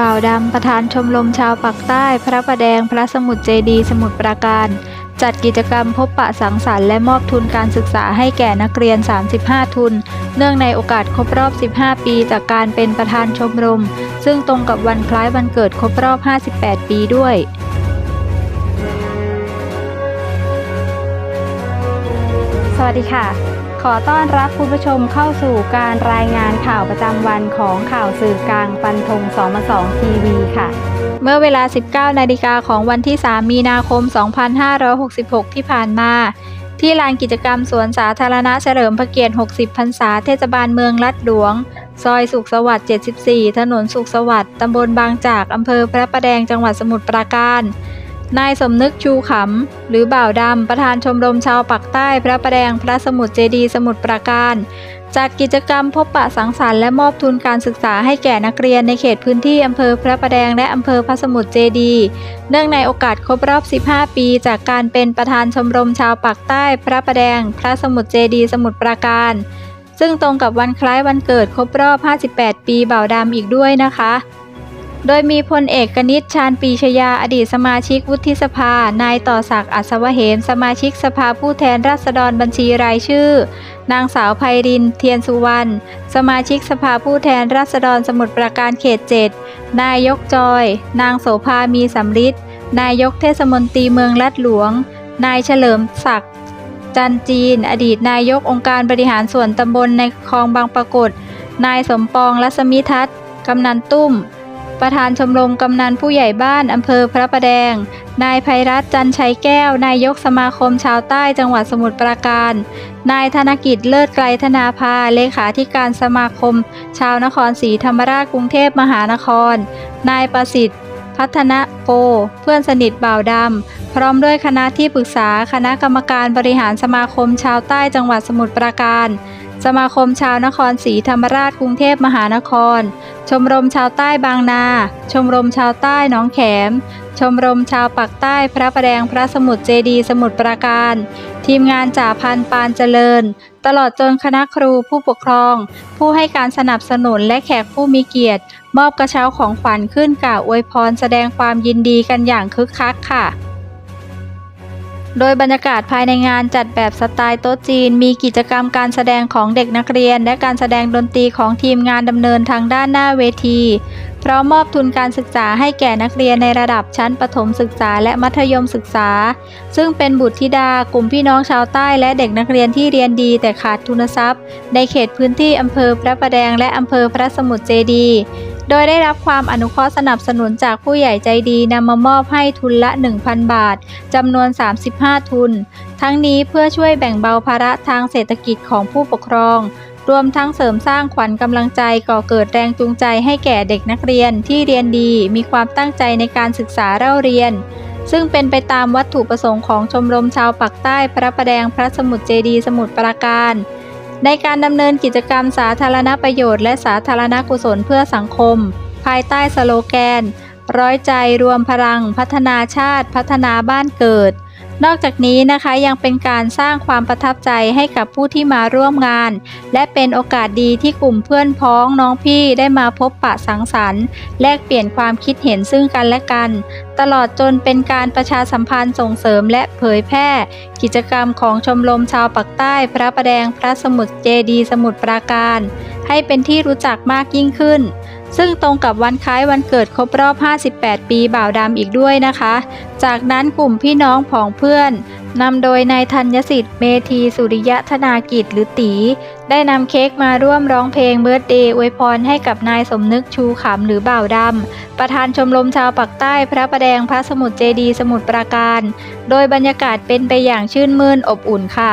บ่าวดำ ประธานชมรมชาวปากใต้ พระประแดง พระสมุทรเจดี สมุทรปราการ จัดกิจกรรมพบปะสังสรรค์และมอบทุนการศึกษาให้แก่นักเรียน 35 ทุน เนื่องในโอกาสครบรอบ 15 ปีจากการเป็นประธานชมรม ซึ่งตรงกับวันคล้ายวันเกิดครบรอบ 58 ปีด้วยสวัสดีค่ะ ขอต้อนรับคุณผู้ชมเข้าสู่การรายงานข่าวประจำวันของข่าวสื่อกลางฟันธง22ทีวีค่ะ เมื่อเวลา 19 นาฬิกาของวันที่ 3 มีนาคม 2566 ที่ผ่านมา ที่ลานกิจกรรมสวนสาธารณะเฉลิมพระเกียรติ 60 พรรษาเทศบาลเมืองลัดหลวง ซอยสุขสวัสดิ์ 74 ถนนสุขสวัสดิ์ ตำบลบางจาก อำเภอพระประแดง จังหวัดสมุทรปราการ นายสมนึกชูขำ หรือบ่าวดำ ประธานชมรมชาวปักใต้พระประแดงพระสมุทรเจดีสมุทรปราการจัดกิจกรรมพบปะสังสรรค์และมอบทุนการศึกษาให้แก่นักเรียนในเขตพื้นที่อำเภอพระประแดงและอำเภอพระสมุทรเจดี เนื่องในโอกาสครบรอบ 15 ปี จากการเป็นประธานชมรมชาวปากใต้ พระประแดง พระสมุทรเจดี สมุทรปราการ ซึ่งตรงกับวันคล้ายวันเกิดครบรอบ 58 ปีบ่าวดำอีกด้วยนะคะ โดยมีพลเอกกนิษฐ์ชาญปีชยาอดีตสมาชิกวุฒิสภา นายต่อศักดิ์อัศวเหมสมาชิกสภาผู้แทนราษฎรบัญชีรายชื่อ นางสาวไพริน เทียนสุวรรณ สมาชิกสภาผู้แทนราษฎรสมุทรปราการเขต7นายกจอย นางโสภามีสำริดนายกเทศมนตรีเมืองลัดหลวง นายเฉลิมศักดิ์จันจีน อดีตนายกองค์การบริหารส่วนตำบลในคลองบางปรากฏนายสมปองรัศมิทัศน์กำนันตุ้ม ประธานชมรมกำนันผู้ใหญ่บ้านอำเภอพระประแดง นายภัยรัตจันชัยแก้ว นายกสมาคมชาวใต้จังหวัดสมุทรปราการ นายธนกิจเลิศไกลธนาภา เลขาธิการสมาคม ชาวนครศรีธรรมราชกรุงเทพมหานคร นายประสิทธิ์ พัฒนโปเพื่อนสนิทบ่าวดำ พร้อมด้วยคณะที่ปรึกษาคณะกรรมการบริหารสมาคมชาวใต้จังหวัดสมุทรปราการ สมาคมชาวนครศรีธรรมราชกรุงเทพมหานคร ชมรมชาวใต้บางนา ชมรมชาวใต้หนองแขม ชมรมชาวปักใต้พระประแดงพระสมุทรเจดีสมุทรปราการ ทีมงานจ่าพันปานเจริญ ตลอดจนคณะครูผู้ปกครอง ผู้ให้การสนับสนุนและแขกผู้มีเกียรติ มอบกระเช้าของขวัญขึ้นกล่าวอวยพรแสดงความยินดีกันอย่างคึกคักค่ะ โดยบรรยากาศภายในงานจัดแบบสไตล์โต๊ะจีน มีกิจกรรมการแสดงของเด็กนักเรียน และการแสดงดนตรีของทีมงานดำเนินทางด้านหน้าเวทีพร้อมมอบทุนการศึกษาให้แก่นักเรียนในระดับชั้นประถมศึกษาและมัธยมศึกษา ซึ่งเป็นบุตรธิดากลุ่มพี่น้องชาวใต้และเด็กนักเรียนที่เรียนดีแต่ขาดทุนทรัพย์ ในเขตพื้นที่อำเภอพระประแดงและอำเภอพระสมุทรเจดีย์ โดยได้รับความอนุเคราะห์สนับสนุนจากผู้ใหญ่ใจดีนำมามอบให้ทุนละ 1,000 บาทจำนวน 35 ทุน ทั้งนี้เพื่อช่วยแบ่งเบาภาระทางเศรษฐกิจของผู้ปกครอง รวมทั้งเสริมสร้างขวัญกำลังใจก่อเกิดแรงจูงใจให้แก่เด็กนักเรียนที่เรียนดี มีความตั้งใจในการศึกษาเล่าเรียนซึ่งเป็นไปตามวัตถุประสงค์ของชมรมชาวปักใต้พระประแดงพระสมุทรเจดีสมุทรปราการ ในการดำเนินกิจกรรมสาธารณประโยชน์และสาธารณกุศลเพื่อสังคม ภายใต้สโลแกน ร้อยใจรวมพลัง พัฒนาชาติ พัฒนาบ้านเกิด นอกจากนี้นะคะยังเป็นการสร้างความประทับใจให้กับผู้ที่มาร่วมงาน และเป็นโอกาสดีที่กลุ่มเพื่อนพ้องน้องพี่ได้มาพบปะสังสรรค์ แลกเปลี่ยนความคิดเห็นซึ่งกันและกัน ตลอดจนเป็นการประชาสัมพันธ์ส่งเสริมและเผยแพร่ กิจกรรมของชมรมชาวปักใต้ พระประแดงพระสมุทรเจดีสมุทรปราการ ให้เป็นที่รู้จักมากยิ่งขึ้น ซึ่งตรงกับวันคล้ายวันเกิดครบรอบ 58 ปีบ่าวดำอีกด้วยนะคะ จากนั้นกลุ่มพี่น้องผองเพื่อนนำโดยนายธัญสิทธิ์เมธีสุริยะธนากิจหรือตี ได้นำเค้กมาร่วมร้องเพลงเบิร์ดเดย์อวยพรให้กับนายสมนึกชูขำหรือบ่าวดำ ประธานชมรมชาวปักใต้พระประแดงพระสมุทรเจดีสมุทรปราการ โดยบรรยากาศเป็นไปอย่างชื่นมื่นอบอุ่นค่ะ